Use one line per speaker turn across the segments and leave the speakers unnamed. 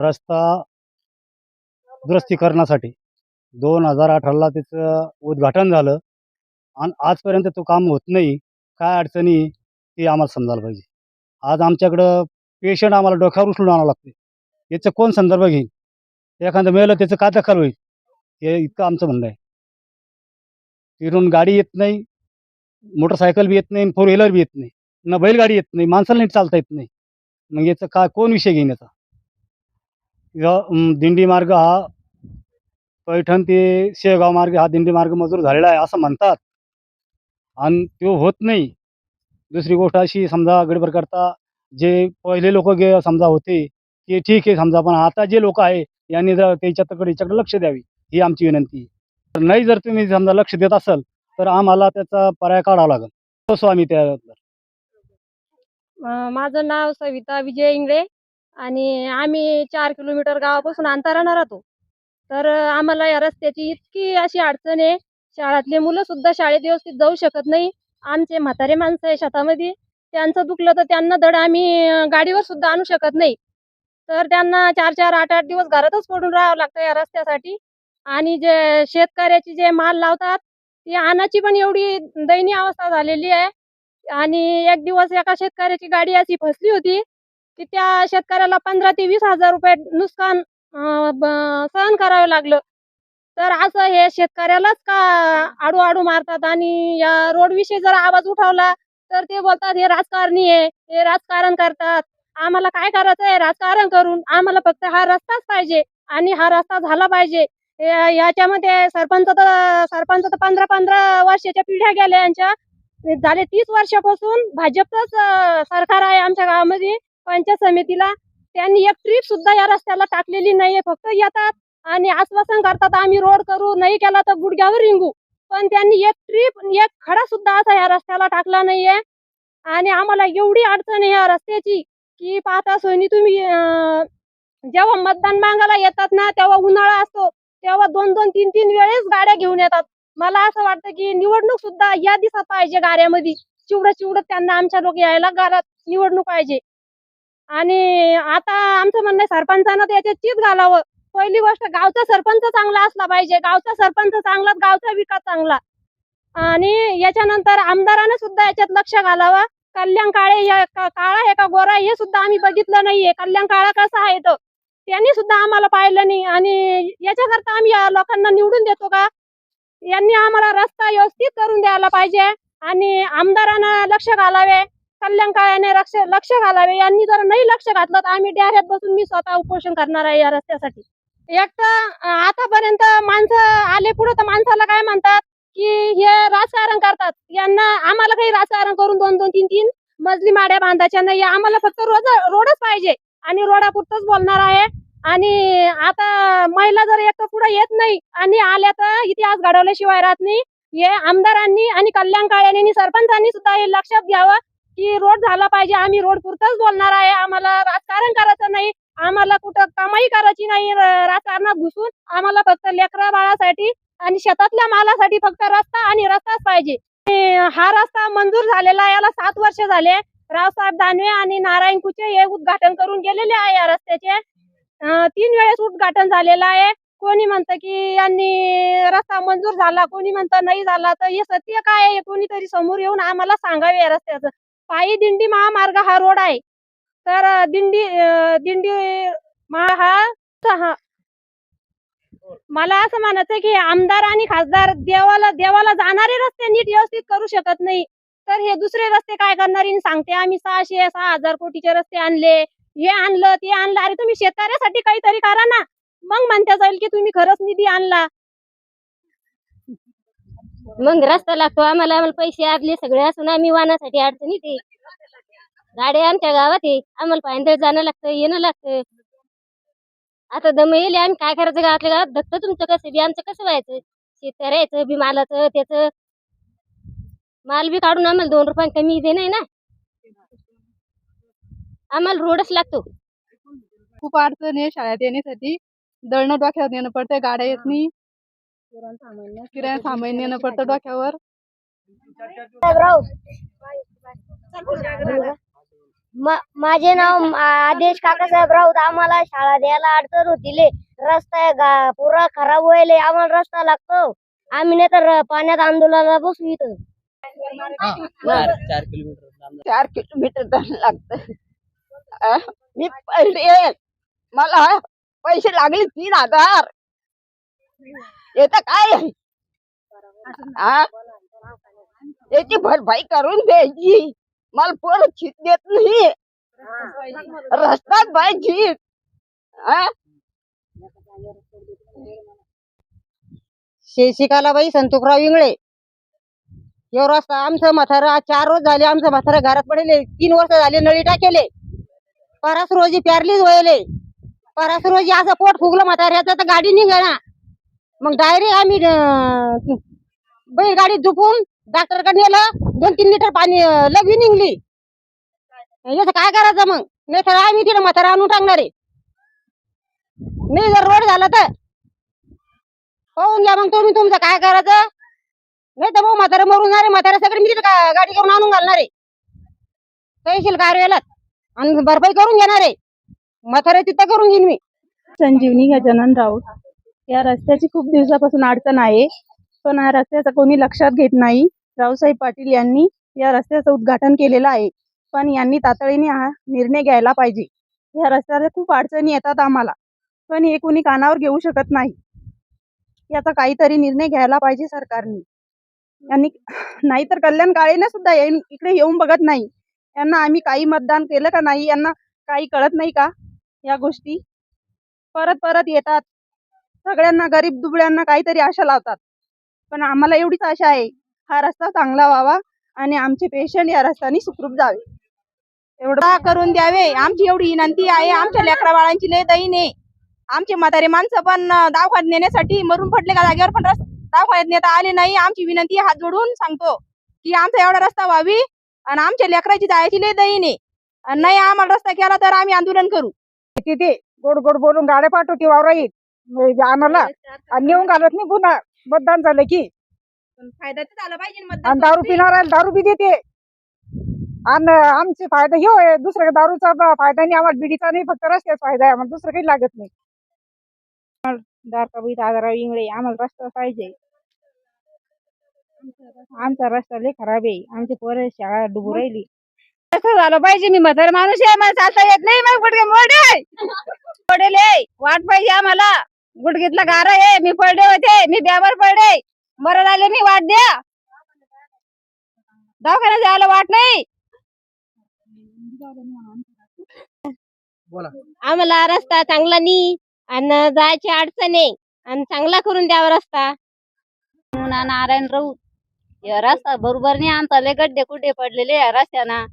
रस्ता दुरुस्तीकरणासाठी. दोन हजार अठराला त्याचं उद्घाटन झालं आणि आजपर्यंत तो काम होत नाही. काय अडचणी ते आम्हाला समजायला पाहिजे. आज आमच्याकडं पेशंट आम्हाला डोक्यावर उचलून आणावं लागते याचं कोण संदर्भ घेईल? एखादं मेलं त्याचं काय दखल होईल? हे इतकं आमचं म्हणणं आहे. तिरून गाडी येत नाही मोटरसायकल बी येत नाही फोर व्हीलर बी येत नाही. न बैलगाडी येत नाही माणसाला नीट चालता येत नाही. मग याचं काय कोण विषय घेईन याचा? दिंडी मार्ग हा पैठण ते शेगाव मार्ग हा दिंडी मार्ग मंजूर झालेला आहे असं म्हणतात. आणि तो होत नाही. दुसरी गोष्ट अशी समजा गडबड करता जे पहिले लोक गे समजा होते ते ठीक आहे समजा पण आता जे लोक आहे यांनी जर त्याच्याकडे याच्याकडे लक्ष द्यावी ही आमची विनंती आहे. तर नाही जर तुम्ही समजा लक्ष देत असाल तर आम्हाला त्याचा पर्याय काढावा लागेल. कसो आम्ही त्या
माझं नाव सविता विजय इंगळे. आणि आम्ही चार किलोमीटर गावापासून अंतरानं राहतो. तर आम्हाला या रस्त्याची इतकी अशी अडचण आहे. शाळातले मुलं सुद्धा शाळेत व्यवस्थित जाऊ शकत नाही. आमचे म्हातारे माणसं आहे शेतामध्ये. त्यांचं दुखलं तर त्यांना धड आम्ही गाडीवर सुद्धा आणू शकत नाही. तर त्यांना चार चार आठ आठ दिवस घरातच पडून राहावं लागतं या रस्त्यासाठी. आणि जे शेतकऱ्याची जे माल लावतात ती आणायची पण एवढी दयनीय अवस्था झालेली आहे. आणि एक दिवस एका शेतकऱ्याची गाडी अशी फसली होती. की त्या शेतकऱ्याला पंधरा ते वीस हजार रुपये नुकसान सहन करावं लागलं. तर असं हे शेतकऱ्यालाच का आडू आडू मारतात? आणि या रोड विषयी जर आवाज उठवला तर ते बोलतात हे राजकारणी आहे हे राजकारण करतात. आम्हाला काय करायचं आहे? राजकारण करून आम्हाला फक्त हा रस्ताच पाहिजे आणि हा रस्ता झाला पाहिजे. याच्यामध्ये सरपंच तर सरपंच तर पंधरा पंधरा वर्षाच्या पिढ्या गेल्या यांच्या. झाले तीस वर्षापासून भाजपचंच सरकार आहे आमच्या गावामध्ये. पंचायत समितीला. त्यांनी एक ट्रीप सुद्धा या रस्त्याला टाकलेली नाहीये फक्त येतात आणि आश्वासन करतात आम्ही रोड करू नाही केला तर गुडघ्यावर रिंगू. पण त्यांनी एक ट्रीप एक खडा सुद्धा असा या रस्त्याला टाकला नाहीये. आणि आम्हाला एवढी अडचण आहे या रस्त्याची की पाहता सोयनी तुम्ही जेव्हा मतदान मागायला येतात ना तेव्हा उन्हाळा असतो तेव्हा दोन दोन तीन तीन वेळेस गाड्या घेऊन येतात. मला असं वाटतं की निवडणूक सुद्धा या दिसा पाहिजे गाड्यामध्ये. चिवडं चिवडत त्यांना आमच्या लोक यायला गाड्यात निवडणूक पाहिजे. आणि आता आमचं म्हणणं आहे सरपंचानं त्याच्यात चीज घालावं. पहिली गोष्ट गावचा सरपंच चांगला असला पाहिजे. गावचा सरपंच चांगला गावचा विकास चांगला. आणि याच्यानंतर आमदारानं सुद्धा याच्यात लक्ष घालावं. कल्याण काळे या काळा आहे का गोरा हे सुद्धा आम्ही बघितलं नाहीये. कल्याण काळा कसा आहे तो? त्यांनी सुद्धा आम्हाला पाहिलं नाही. आणि याच्याकरता आम्ही या लोकांना निवडून देतो का? यांनी आम्हाला रस्ता व्यवस्थित करून द्यायला पाहिजे. आणि आमदारांना लक्ष घालावे. कल्याण काळ्याने लक्ष लक्ष घालावे. यांनी जर नाही लक्ष घातलं तर आम्ही डेऱ्यात बसून मी स्वतः उपोषण करणार आहे या रस्त्यासाठी. एक तर आतापर्यंत माणसं आले पुढे तर माणसाला काय म्हणतात की हे राजकारण करतात. यांना आम्हाला काही राजकारण करून दोन दोन तीन तीन मजली माड्या बांधायच्या नाही आम्हाला फक्त रोज रोडच पाहिजे. आणि रोडापुरतच बोलणार आहे. आणि आता महिला जर एक तर पुढे येत नाही आणि आल्या तर इतिहास घडवल्याशिवाय राहत नाही. हे आमदारांनी आणि कल्याण काळ्यांनी आणि सरपंचांनी सुद्धा हे लक्षात घ्यावं. की रोड झाला पाहिजे. आम्ही रोड पुरतच बोलणार आहे. आम्हाला राजकारण करायचं नाही. आम्हाला कुठं कमाई करायची नाही. राजकारणात घुसून आम्हाला फक्त लेकरा बाळासाठी आणि शेतातल्या मालासाठी फक्त रस्ता आणि रस्ताच पाहिजे. हा रस्ता मंजूर झालेला आहे, याला सात वर्ष झाले. रावसाहेब दानवे आणि नारायण कुचे हे उद्घाटन करून गेलेले आहे या रस्त्याचे. तीन वेळेस उद्घाटन झालेलं आहे. कोणी म्हणतं की यांनी रस्ता मंजूर झाला. कोणी म्हणतं नाही झाला. तर हे सत्य काय आहे? हे कोणीतरी समोर येऊन आम्हाला सांगावे या रस्त्याचं. पायी दिंडी महामार्ग हा रोड आहे. तर दिंडी दिंडी महा हा मला असं म्हणायचं की आमदार आणि खासदार देवाला देवाला जाणारे रस्ते नीट व्यवस्थित करू शकत नाही. तर हे दुसरे रस्ते काय करणार? सांगते आम्ही सहाशे सहा हजार कोटीचे रस्ते आणले. हे आणलं ते आणलं. अरे तुम्ही शेतकऱ्यासाठी काहीतरी करा ना. मग म्हणता जाईल की तुम्ही खरंच निधी आणला.
मग रस्ता लागतो आम्हाला आम्हाला पैसे आदले सगळे असून आम्ही वाहनासाठी अडचणीत आहे. गाड्या आमच्या गावात आहे. आम्हाला पायंदळ जाणं लागतं येणं लागतं. आता दम येईल आम्ही काय करायचं? गावातल्या गावात धक्क तुमचं कसं? बी आमचं कसं व्हायचं? शेतकऱ्याचं बी मालाचं त्याचं. माल बी काढून आम्हाला दोन रुपये कमी दे नाही ना? आम्हाला रोडच लागतो.
खूप अडचण आहे शाळेत येण्यासाठी. दळणं डोक्यावर नेणं पडतंय गाड्या येत नाही. किराणा सामान नेणं पडतं डोक्यावर.
मा- माझे नाव आदेश काकासाहेब राऊत. आम्हाला शाळा द्यायला अडचण होती रस्ता गा- पुरा खराब व्हायले आम्हाला रस्ता लागतो. आम्ही नाही तर पाण्यात आंदोलनाला बसू इथं.
चार चार किलोमीटर
चार किलोमीटर लागतं. मी पडले मला पैसे लागले तीन हजार. येत काय? हा? याची भरपाई करून द्यायची. मला पोर चित देत नाही. रस्ताच पाहिजे हा?
शिकालाबाई संतोषराव इंगळे. यो रस्ता आमचं म्हातारं चार रोज झाले आमचं म्हातारं घरात पडले. तीन वर्ष झाले नळी टाकेले. परास रोजी प्यारलीच वयले परास रोजी असं पोट फुगलं म्हाताऱ्याचं तर गाडी निघाना. मग डायरेक्ट आम्ही अं, बैल गाडीत डॉक्टरकडे नेलं. दोन तीन लिटर पाणी अं, निघली. याचं काय करायचं मग? नाही तर आम्ही तिथे म्हातारा आणून टाकणार आहे. नाही जर रोड झाला तर? पाहून घ्या मग तुम्ही तुमचं काय करायचं? नाही तर भाऊ म्हातारा मरून जाणार म्हातारा सगळे मी तिथं गा- गाडी घेऊन आणून घालणार आहे. तहसील कार्यालयात आणि भरपाई करून घेणार आहे. म्हातारा तिथं करून घेईन मी.
संजीवनी गजानन राऊत. या रस्त्याची खूप दिवसापासून अडचण आहे. पण हा रस्त्याचा कोणी लक्षात घेत नाही. रावसाहेब पाटील यांनी या रस्त्याचं उद्घाटन केलेलं आहे. पण यांनी तातडीने हा निर्णय घ्यायला पाहिजे. या रस्त्याला खूप अडचणी येतात आम्हाला. पण हे कोणी कानावर घेऊ शकत नाही. याचा काहीतरी निर्णय घ्यायला पाहिजे सरकारने. यांनी नाहीतर कल्याण काळेने सुद्धा येईन- इकडे येऊन बघत नाही. यांना आम्ही काही मतदान केलं का नाही? यांना काही कळत नाही का या गोष्टी? परत परत येतात. सगळ्यांना गरीब दुबळ्यांना काहीतरी आशा लावतात. पण आम्हाला एवढीच आशा आहे हा रस्ता चांगला व्हावा आणि आमचे पेशंट या रस्त्याने सुखरूप जावे. एवढा करून द्यावे. आमची एवढी विनंती आहे आमच्या लेकरा बाळांची लय दहीने आमचे म्हातारे माणसं पण अं, दवाखान्यात नेण्यासाठी मरून पडले का जागेवर पण रस- दवाखान्यात नेता आले नाही. आमची विनंती हात जोडून सांगतो की आमचा एवढा रस्ता व्हावी आणि आमच्या लेकराची जायची लय दहीने आणि नाही आम्हाला रस्ता केला तर आम्ही आंदोलन करू.
तिथे गोड गोड बोलून गाड्या पाठवते वावराईत. आम्हाला आणि नेऊन घालत नाही पुन्हा मतदान झालं की.
फायदा तर झाला पाहिजे
आणि दारू दारू बी देते. आणि आमचे फायदा ह्यो आहे दुसऱ्या दारूचा ब- फायदा नाही आम्हाला बिडीचा नाही फक्त रस्त्याचा फायदा आहे आम्हाला दुसरं काही लागत नाही. दारकाबाई दादाराव इंगळे आम्हाला रस्ता पाहिजे. आमचा रस्ता लय खराब आहे. आमची पोरं शाळा डुबू राहिली.
कसं झालं पाहिजे मी म्हातारा माणूस आहे मला चालता येत नाही मग गुडघे मोडे. पडेले वाट पाहिजे आम्हाला. गुडघेतला गारा आहे. मी पडले होते. मी ब्यावर पडले. बरं झाले मी वाट द्या. दवाखान्यात जायला वाट नाही.
आम्हाला रस्ता चांगला नाही आणि जायची अडचण आहे. आणि चांगला करून द्यावा रस्ता.
मुना नारायण राऊत. या रस्ता बरोबर नाही आमचा लय गड्डे कुड्डे पडलेले या रस्त्याना.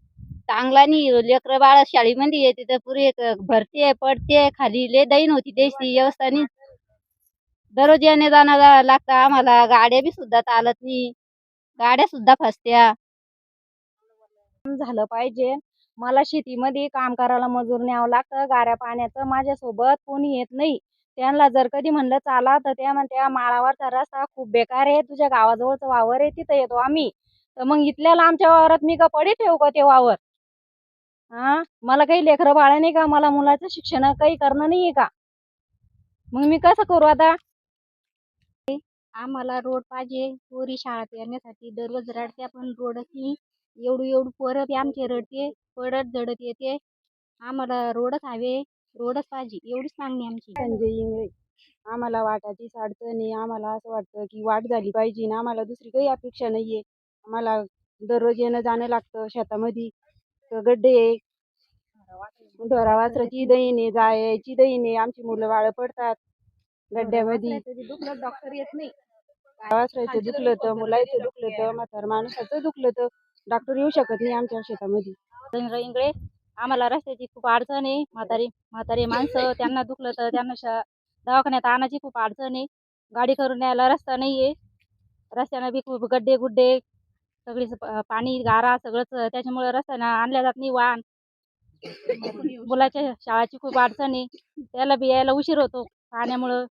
चांगला नाही. लेकर बाळ शाळेमध्ये येते तर पुरी भरते पडते खाली लय दैन होती. त्याची व्यवस्था नाही. दररोज येणे जाणं जा- लागतं आम्हाला. गाड्या बी सुद्धा चालत नाही. गाड्या सुद्धा फसत्या. झालं पाहिजे. मला शेतीमध्ये काम करायला मजूर न्यावं लागतं. गाड्या पाण्याचं माझ्यासोबत कोणी येत नाही. त्यांना जर कधी म्हणलं चाला तर त्या म्हणत्या माळावरचा रस्ता खूप बेकार आहे. तुझ्या गावाजवळचं वावर आहे तिथं येतो आम्ही. तर मग इथल्या आमच्या वावरात मी का पडी ठेवू का ते वावर? हा मला काही लेकरं बाळ नाही का? मला मुलाचं शिक्षण काही करणं नाहीये का? मग मी कसं करू आता? आम्हाला रोड पाहिजे पोरी शाळेत येण्यासाठी. दररोज रडत्या पण रोडच. नाही एवढं एवढं पोरं बी आमचे रडते पडत जडत येते. आम्हाला रोडच हवे रोडच पाहिजे एवढीच मागणी आमची.
संजय इंगळे आम्हाला वाटाचीच अडचण आहे आम्हाला असं वाटतं की वाट झाली पाहिजे ना आम्हाला दुसरी काही अपेक्षा नाहीये. आम्हाला दररोज येणं जाणं लागतं शेतामध्ये. तर गड्डे आहे. ढोरा वासराची दहीन आहे जायची दहीन आहे आमची मुलं बाळ पडतात. गड्ड्यामध्ये.
डॉक्टर येत नाही.
वासराचं दुखलं तर मुलाचं दुखलं तर म्हातार माणसाचं दुखलं तर डॉक्टर येऊ शकत नाही आमच्या शेतामध्ये.
इंगळे आम्हाला रस्त्याची खूप अडचण आहे. म्हातारी म्हातारी माणसं त्यांना दुखलं तर त्यांना शा दवाखान्यात आणायची खूप अडचण आहे. गाडी करून यायला रस्ता नाही आहे रस्त्यानं बी खूप गड्डे गुड्डे सगळीच प- पाणी गारा सगळंच त्याच्यामुळे रस्त्यानं आणल्या जात नाही वाहन. मुलाच्या शाळाची खूप अडचण आहे. त्याला बी यायला उशीर होतो पाण्यामुळं.